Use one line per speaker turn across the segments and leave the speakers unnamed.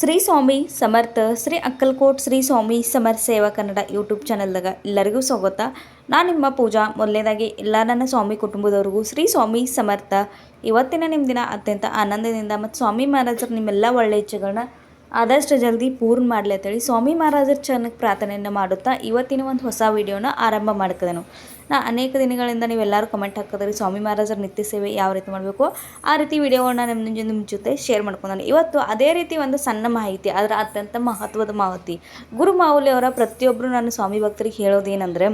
ಶ್ರೀ ಸ್ವಾಮಿ ಸಮರ್ಥ, ಶ್ರೀ ಅಕ್ಕಲ್ಕೋಟ್ ಶ್ರೀ ಸ್ವಾಮಿ ಸಮರ್ಥ ಸೇವಾ ಕನ್ನಡ ಯೂಟ್ಯೂಬ್ ಚಾನಲ್ದಾಗ ಎಲ್ಲರಿಗೂ ಸ್ವಾಗತ. ನಾನು ನಿಮ್ಮ ಪೂಜಾ. ಮೊದಲನೇದಾಗಿ ಎಲ್ಲ ನನ್ನ ಸ್ವಾಮಿ ಕುಟುಂಬದವ್ರಿಗೂ ಶ್ರೀ ಸ್ವಾಮಿ ಸಮರ್ಥ. ಇವತ್ತಿನ ನಿಮ್ಮ ದಿನ ಅತ್ಯಂತ ಆನಂದದಿಂದ ಮತ್ತು ಸ್ವಾಮಿ ಮಹಾರಾಜರು ನಿಮ್ಮೆಲ್ಲ ಒಳ್ಳೆಯ ಇಚ್ಛೆಗಳನ್ನ ಆದಷ್ಟು ಜಲ್ದಿ ಪೂರ್ಣ ಮಾಡಲಿ ಅಂತೇಳಿ ಸ್ವಾಮಿ ಮಹಾರಾಜರ ಚರಣಕ್ಕೆ ಪ್ರಾರ್ಥನೆಯನ್ನು ಮಾಡುತ್ತಾ ಇವತ್ತಿನ ಒಂದು ಹೊಸ ವಿಡಿಯೋನ ಆರಂಭ ಮಾಡ್ಕದೆನು. ನಾ ಅನೇಕ ದಿನಗಳಿಂದ ನೀವೆಲ್ಲರೂ ಕಮೆಂಟ್ ಹಾಕಿದ್ರಿ, ಸ್ವಾಮಿ ಮಹಾರಾಜರ ನಿತ್ಯ ಸೇವೆ ಯಾವ ರೀತಿ ಮಾಡಬೇಕು? ಆ ರೀತಿ ವಿಡಿಯೋಗಳನ್ನ ನಿಮ್ಮ ನಿಮ್ಮ ಜೊತೆ ಶೇರ್ ಮಾಡ್ಕೊಂಡಾನೆ ಇವತ್ತು ಅದೇ ರೀತಿ ಒಂದು ಸಣ್ಣ ಮಾಹಿತಿ, ಅದರ ಅತ್ಯಂತ ಮಹತ್ವದ ಮಾಹಿತಿ. ಗುರು ಮಾವುಲಿ ಅವರ ಪ್ರತಿಯೊಬ್ಬರು ನಾನು ಸ್ವಾಮಿ ಭಕ್ತರಿಗೆ ಹೇಳೋದೇನೆಂದರೆ,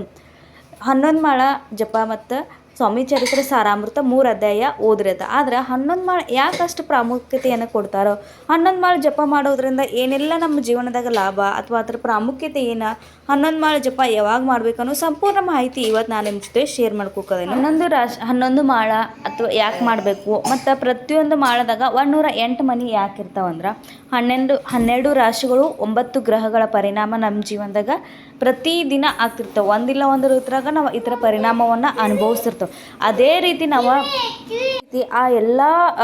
ಹನ್ನೊಂದು ಮಾಳ ಜಪ ಮತ್ತು ಸ್ವಾಮಿ ಚರಿತ್ರೆ ಸಾರಾಮೃತ ಮೂರು ಅಧ್ಯಾಯ ಓದ್ರಿ ಆದರೆ ಹನ್ನೊಂದು ಮಾಳ ಯಾಕೆ ಅಷ್ಟು ಪ್ರಾಮುಖ್ಯತೆಯನ್ನು ಕೊಡ್ತಾರೋ? ಹನ್ನೊಂದು ಮಾಳ ಜಪ ಮಾಡೋದ್ರಿಂದ ಏನೆಲ್ಲ ನಮ್ಮ ಜೀವನದಾಗ ಲಾಭ ಅಥವಾ ಅದರ ಪ್ರಾಮುಖ್ಯತೆ ಏನು? ಹನ್ನೊಂದು ಮಾಳ ಜಪ ಯಾವಾಗ ಮಾಡ್ಬೇಕು ಅನ್ನೋ ಸಂಪೂರ್ಣ ಮಾಹಿತಿ ಇವತ್ತು ನಾನು ನಿಮ್ಮ ಜೊತೆ ಶೇರ್ ಮಾಡ್ಕೋಕೋದೇನೆ. ಹನ್ನೊಂದು ರಾಶಿ, ಹನ್ನೊಂದು ಮಾಳ ಅಥವಾ ಯಾಕೆ ಮಾಡಬೇಕು? ಮತ್ತು ಪ್ರತಿಯೊಂದು ಮಾಳದಾಗ ಒಂದೂರ ಎಂಟು ಮನಿ ಯಾಕೆ ಇರ್ತಾವಂದ್ರೆ ಹನ್ನೆರಡು ಹನ್ನೆರಡು ರಾಶಿಗಳು ಒಂಬತ್ತು ಗ್ರಹಗಳ ಪರಿಣಾಮ ನಮ್ಮ ಜೀವನದಾಗ ಪ್ರತಿದಿನ ಆಗ್ತಿರ್ತಾವೆ. ಒಂದಿಲ್ಲ ಒಂದು ಋತುರಾಗ ನಾವು ಇದರ ಪರಿಣಾಮವನ್ನು ಅದೇ ರೀತಿ ನಾವು ಆ ಎಲ್ಲ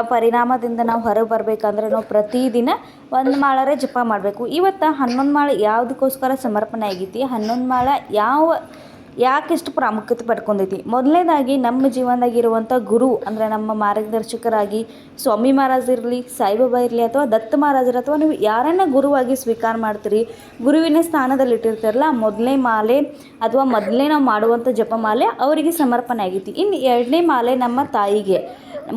ಪರಿಣಾಮದಿಂದ ನಾವು ಹೊರಗೆ ಬರಬೇಕಂದ್ರೆ ನಾವು ಪ್ರತಿದಿನ ಒಂದು ಮಾಳರೆ ಜಪ ಮಾಡಬೇಕು. ಇವತ್ತು ಹನ್ನೊಂದು ಮಾಳ ಯಾವುದಕ್ಕೋಸ್ಕರ ಸಮರ್ಪಣೆ ಆಗೈತಿ ಹನ್ನೊಂದು ಮಾಳ ಯಾವ ಯಾಕಿಷ್ಟು ಪ್ರಾಮುಖ್ಯತೆ ಪಡ್ಕೊಂಡೈತಿ? ಮೊದಲನೇದಾಗಿ ನಮ್ಮ ಜೀವನದಾಗಿರುವಂಥ ಗುರು ಅಂದರೆ ನಮ್ಮ ಮಾರ್ಗದರ್ಶಕರಾಗಿ ಸ್ವಾಮಿ ಮಹಾರಾಜ್ ಇರಲಿ, ಸಾಯಿಬಾಬಾ ಇರಲಿ ಅಥವಾ ದತ್ತ ಮಹಾರಾಜರು ಅಥವಾ ನೀವು ಯಾರನ್ನ ಗುರುವಾಗಿ ಸ್ವೀಕಾರ ಮಾಡ್ತೀರಿ, ಗುರುವಿನ ಸ್ಥಾನದಲ್ಲಿ ಇಟ್ಟಿರ್ತಾರಲ್ಲ ಮೊದಲನೇ ಮಾಲೆ ಅಥವಾ ಮೊದಲನೇ ನಾವು ಮಾಡುವಂಥ ಜಪಮಾಲೆ ಅವರಿಗೆ ಸಮರ್ಪಣೆ ಆಗೈತಿ ಇನ್ನು ಎರಡನೇ ಮಾಲೆ ನಮ್ಮ ತಾಯಿಗೆ,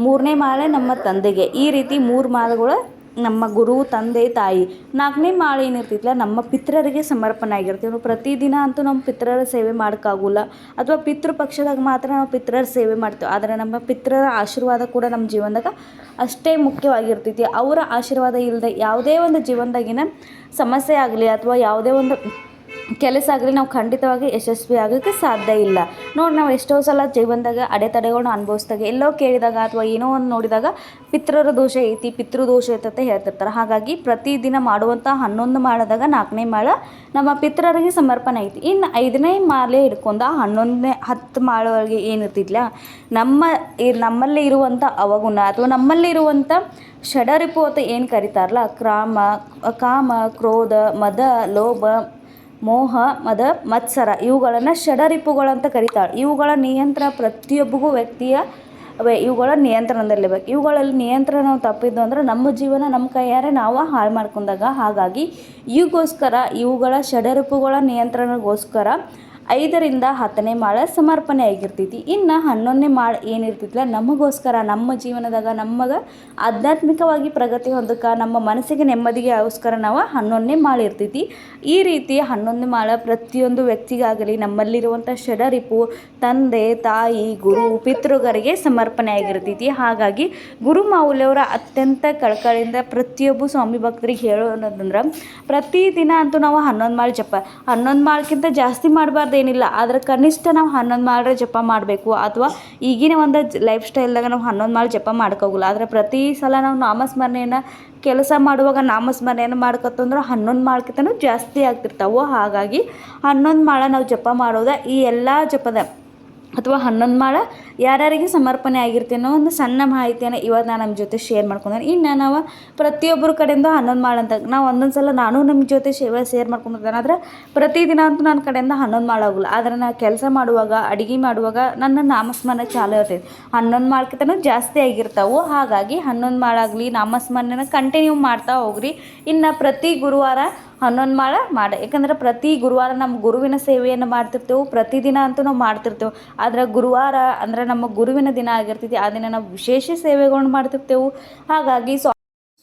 ಮೂರನೇ ಮಾಲೆ ನಮ್ಮ ತಂದೆಗೆ. ಈ ರೀತಿ ಮೂರು ಮಾಲೆಗಳು ನಮ್ಮ ಗುರು, ತಂದೆ, ತಾಯಿ ನಾಲ್ಕನೇ ಮಾಳೆ ಏನಿರ್ತೈತಲ್ಲ ನಮ್ಮ ಪಿತೃರಿಗೆ ಸಮರ್ಪಣೆ ಆಗಿರ್ತೀವಿ. ನಾವು ಪ್ರತಿದಿನ ಅಂತೂ ನಮ್ಮ ಪಿತೃರ ಸೇವೆ ಮಾಡೋಕ್ಕಾಗೋಲ್ಲ ಅಥವಾ ಪಿತೃ ಪಕ್ಷದಾಗ ಮಾತ್ರ ನಾವು ಪಿತೃರ ಸೇವೆ ಮಾಡ್ತೇವೆ. ಆದರೆ ನಮ್ಮ ಪಿತೃರ ಆಶೀರ್ವಾದ ಕೂಡ ನಮ್ಮ ಜೀವನದಾಗ ಅಷ್ಟೇ ಮುಖ್ಯವಾಗಿರ್ತೈತಿ. ಅವರ ಆಶೀರ್ವಾದ ಇಲ್ಲದೆ ಯಾವುದೇ ಒಂದು ಜೀವನದಾಗಿನ ಸಮಸ್ಯೆ ಆಗಲಿ ಅಥವಾ ಯಾವುದೇ ಒಂದು ಕೆಲಸ ಆಗಲಿ, ನಾವು ಖಂಡಿತವಾಗಿ ಯಶಸ್ವಿ ಆಗೋಕ್ಕೆ ಸಾಧ್ಯ ಇಲ್ಲ. ನೋಡಿ, ನಾವು ಎಷ್ಟೋ ಸಲ ಜೀವನದಾಗ ಅಡೆತಡೆಗಳನ್ನ ಅನುಭವಿಸಿದಾಗ, ಎಲ್ಲೋ ಕೇಳಿದಾಗ ಅಥವಾ ಏನೋ ಒಂದು ನೋಡಿದಾಗ ಪಿತೃರ ದೋಷ ಐತಿ, ಪಿತೃ ದೋಷ ಐತೆ ಅಂತ ಹೇಳ್ತಿರ್ತಾರೆ. ಹಾಗಾಗಿ ಪ್ರತಿದಿನ ಮಾಡುವಂಥ ಹನ್ನೊಂದು ಮಾಳದಾಗ ನಾಲ್ಕನೇ ಮಾಳ ನಮ್ಮ ಪಿತೃರಿಗೆ ಸಮರ್ಪಣೆ ಐತಿ. ಇನ್ನು ಐದನೇ ಮಾಲೆ ಹಿಡ್ಕೊಂಡು ಹನ್ನೊಂದನೇ ಹತ್ತು ಮಾಳವರೆಗೆ ಏನಿರ್ತಿದ್ಲ ನಮ್ಮ ನಮ್ಮಲ್ಲಿ ಇರುವಂಥ ಅವಗುಣ ಅಥವಾ ನಮ್ಮಲ್ಲಿ ಇರುವಂಥ ಷಡರಿಪು ಅಂತ ಏನು ಕರೀತಾರಲ್ಲ? ಕ್ರಾಮ, ಕಾಮ, ಕ್ರೋಧ, ಮದ, ಲೋಭ ಮೋಹ, ಮದ, ಮತ್ಸರ ಇವುಗಳನ್ನು ಷಡರಿಪುಗಳಂತ ಕರೀತಾಳೆ. ಇವುಗಳ ನಿಯಂತ್ರಣ ಪ್ರತಿಯೊಬ್ಬಗೂ ವ್ಯಕ್ತಿಯ ಇವುಗಳ ನಿಯಂತ್ರಣದಲ್ಲಿರ್ಬೇಕು. ಇವುಗಳಲ್ಲಿ ನಿಯಂತ್ರಣ ತಪ್ಪಿದ್ದು ಅಂದ್ರೆ ನಮ್ಮ ಜೀವನ ನಮ್ಮ ಕೈಯಾರೆ ನಾವು ಹಾಳು ಮಾಡ್ಕೊಂಡಾಗ. ಹಾಗಾಗಿ ಇವುಗೋಸ್ಕರ ಇವುಗಳ ಷಡರಿಪುಗಳ ನಿಯಂತ್ರಣಗೋಸ್ಕರ ಐದರಿಂದ ಹತ್ತನೇ ಮಾಳ ಸಮರ್ಪಣೆ ಆಗಿರ್ತೈತಿ ಇನ್ನು ಹನ್ನೊಂದನೇ ಮಾಳ ಏನಿರ್ತೈತಿಲ್ಲ, ನಮಗೋಸ್ಕರ, ನಮ್ಮ ಜೀವನದಾಗ ನಮಗೆ ಆಧ್ಯಾತ್ಮಿಕವಾಗಿ ಪ್ರಗತಿ ಹೊಂದಕ್ಕೆ ನಮ್ಮ ಮನಸ್ಸಿಗೆ ನೆಮ್ಮದಿಗೆ ಆಗೋಸ್ಕರ ನಾವು ಹನ್ನೊಂದನೇ ಮಾಳ ಇರ್ತೈತಿ. ಈ ರೀತಿ ಹನ್ನೊಂದನೇ ಮಾಳ ಪ್ರತಿಯೊಂದು ವ್ಯಕ್ತಿಗಾಗಲಿ ನಮ್ಮಲ್ಲಿರುವಂಥ ಷಡರಿಪು, ತಂದೆ, ತಾಯಿ, ಗುರು ಪಿತೃಗರಿಗೆ ಸಮರ್ಪಣೆ ಆಗಿರ್ತೈತಿ ಹಾಗಾಗಿ ಗುರು ಮಾವುಲಿಯವರ ಅತ್ಯಂತ ಕಳಕಳಿಯಿಂದ ಪ್ರತಿಯೊಬ್ಬ ಸ್ವಾಮಿ ಭಕ್ತರಿಗೆ ಹೇಳೋದಂದ್ರೆ ಪ್ರತಿದಿನ ಅಂತೂ ನಾವು ಹನ್ನೊಂದು ಮಾಳ ಜಪ. ಹನ್ನೊಂದು ಮಾಳಕ್ಕಿಂತ ಜಾಸ್ತಿ ಮಾಡಬಾರ್ದು ಏನಿಲ್ಲ ಆದರೆ ಕನಿಷ್ಠ ನಾವು ಹನ್ನೊಂದು ಮಾಳ್ರೆ ಜಪ ಮಾಡಬೇಕು. ಅಥವಾ ಈಗಿನ ಒಂದು ಲೈಫ್ ಸ್ಟೈಲ್ದಾಗ ನಾವು ಹನ್ನೊಂದು ಮಾಳು ಜಪ ಮಾಡ್ಕೋಗಿಲ್ಲ. ಆದರೆ ಪ್ರತಿ ಸಲ ನಾವು ನಾಮಸ್ಮರಣೆಯನ್ನು ಕೆಲಸ ಮಾಡುವಾಗ ನಾಮಸ್ಮರಣೆಯನ್ನು ಮಾಡ್ಕೊತಂದ್ರೆ ಹನ್ನೊಂದು ಮಾಳ್ಕಿಂತನೂ ಜಾಸ್ತಿ ಆಗ್ತಿರ್ತಾವೆ. ಹಾಗಾಗಿ ಹನ್ನೊಂದು ಮಾಳ ನಾವು ಜಪ ಮಾಡೋದ ಈ ಎಲ್ಲ ಜಪದ ಅಥವಾ ಹನ್ನೊಂದು ಮಾಳ ಯಾರ್ಯಾರಿಗೆ ಸಮರ್ಪಣೆ ಆಗಿರ್ತೇನೋ ಒಂದು ಸಣ್ಣ ಮಾಹಿತಿಯನ್ನು ಇವತ್ತು ನಾನು ನಮ್ಮ ಜೊತೆ ಶೇರ್ ಮಾಡ್ಕೊಂಡೆ ಇನ್ನು ನಾವು ಪ್ರತಿಯೊಬ್ಬರ ಕಡೆಯಿಂದ ಹನ್ನೊಂದು ಮಾಳ ಅಂತ, ನಾವು ಒಂದೊಂದು ಸಲ ನಾನು ನಮ್ಮ ಜೊತೆ ಶೇವ ಶೇರ್ ಮಾಡ್ಕೊಂಡಿದ್ದೇನೆ ಆದರೆ ಪ್ರತಿದಿನ ಅಂತೂ ನನ್ನ ಕಡೆಯಿಂದ ಹನ್ನೊಂದು ಮಾಳ ಆಗೋಲ್ಲ ಆದರೆ ನಾನು ಕೆಲಸ ಮಾಡುವಾಗ, ಅಡುಗೆ ಮಾಡುವಾಗ ನನ್ನ ನಾಮಸ್ಮರಣೆ ಚಾಲು ಇರ್ತೈತಿ. ಹನ್ನೊಂದು ಮಾಳ್ಕಿಂತನೂ ಜಾಸ್ತಿ ಆಗಿರ್ತಾವೆ, ಹಾಗಾಗಿ ಹನ್ನೊಂದು ಮಾಳಾಗಲಿ ನಾಮಸ್ಮರಣೆನ ಕಂಟಿನ್ಯೂ ಮಾಡ್ತಾ ಹೋಗ್ರಿ. ಇನ್ನು ಪ್ರತಿ ಗುರುವಾರ ಹನ್ನೊಂದು ಮಾಳ ಮಾಡ. ಯಾಕಂದ್ರೆ ಪ್ರತಿ ಗುರುವಾರ ನಮ್ಮ ಗುರುವಿನ ಸೇವೆಯನ್ನು ಮಾಡ್ತಿರ್ತೇವೆ ಪ್ರತಿದಿನ ಅಂತೂ ನಾವು ಮಾಡ್ತಿರ್ತೇವೆ. ಆದ್ರೆ ಗುರುವಾರ ಅಂದ್ರೆ ನಮ್ಮ ಗುರುವಿನ ದಿನ ಆಗಿರ್ತೈತಿ, ಆ ದಿನ ನಾವು ವಿಶೇಷ ಸೇವೆಗಳನ್ನ ಮಾಡ್ತಿರ್ತೇವೆ. ಹಾಗಾಗಿ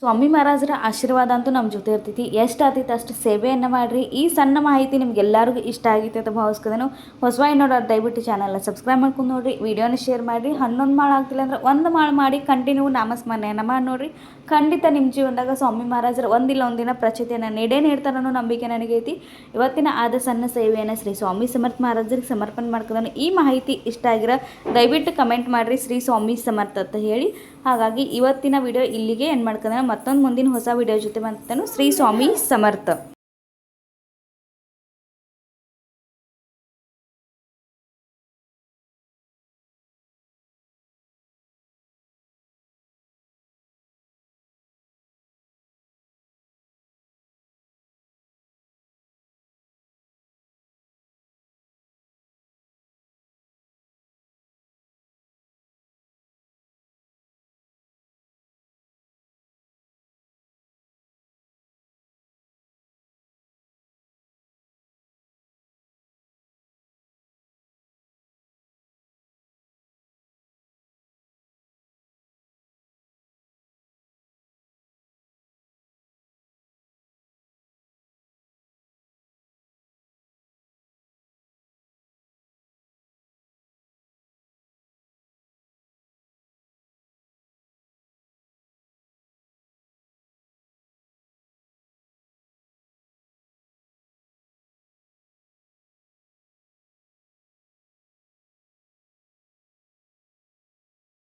ಸ್ವಾಮಿ ಮಹಾರಾಜರ ಆಶೀರ್ವಾದ ಅಂತೂ ನಮ್ಮ ಜೊತೆ ಇರ್ತೈತಿ. ಎಷ್ಟು ಆತೈತೆ ಅಷ್ಟು ಸೇವೆಯನ್ನು ಮಾಡಿರಿ. ಈ ಸಣ್ಣ ಮಾಹಿತಿ ನಿಮ್ಗೆ ಎಲ್ಲರಿಗೂ ಇಷ್ಟ ಆಗೈತೆ ಅಂತ ಭಾವಿಸ್ಕೋದೇನು. ಹೊಸವಾಗಿ ನೋಡೋರು ದಯವಿಟ್ಟು ಚಾನಲ್ನ ಸಬ್ಸ್ಕ್ರೈಬ್ ಮಾಡ್ಕೊಂಡು ನೋಡಿರಿ. ವೀಡಿಯೋನ ಶೇರ್ ಮಾಡಿರಿ. ಹನ್ನೊಂದು ಮಾಳು ಆಗ್ತಿಲ್ಲ ಅಂದ್ರೆ ಒಂದು ಮಾಳು ಮಾಡಿ ಕಂಟಿನ್ಯೂ ನಾಮಸ್ಮರಣೆಯನ್ನು ಮಾಡಿ ನೋಡಿರಿ. ಖಂಡಿತ ನಿಮ್ಮ ಜೀವನದಾಗ ಸ್ವಾಮಿ ಮಹಾರಾಜರ ಒಂದಿಲ್ಲ ಒಂದಿನ ಪ್ರಚತೆಯನ್ನು ನೀಡೇ ನೀಡ್ತಾರೆ ನಂಬಿಕೆ ನನಗೈತಿ ಇವತ್ತಿನ ಆದ ಸಣ್ಣ ಸೇವೆಯನ್ನು ಶ್ರೀ ಸ್ವಾಮಿ ಸಮರ್ಥ ಮಹಾರಾಜರಿಗೆ ಸಮರ್ಪಣೆ ಮಾಡ್ಕೋದನ್ನು ಈ ಮಾಹಿತಿ ಇಷ್ಟ ಆಗಿರೋ ದಯವಿಟ್ಟು ಕಮೆಂಟ್ ಮಾಡಿರಿ. ಶ್ರೀ ಸ್ವಾಮಿ ಸಮರ್ಥ ಅಂತ ಹೇಳಿ. ಹಾಗಾಗಿ ಇವತ್ತಿನ ವಿಡಿಯೋ ಇಲ್ಲಿಗೆ ಏನು ಮಾಡ್ಕೊಂಡ್ರೆ ಮತ್ತೊಂದು ಮುಂದಿನ ಹೊಸ ವಿಡಿಯೋ ಜೊತೆ ಬಂತಾನು ಶ್ರೀ ಸ್ವಾಮಿ ಸಮರ್ಥ.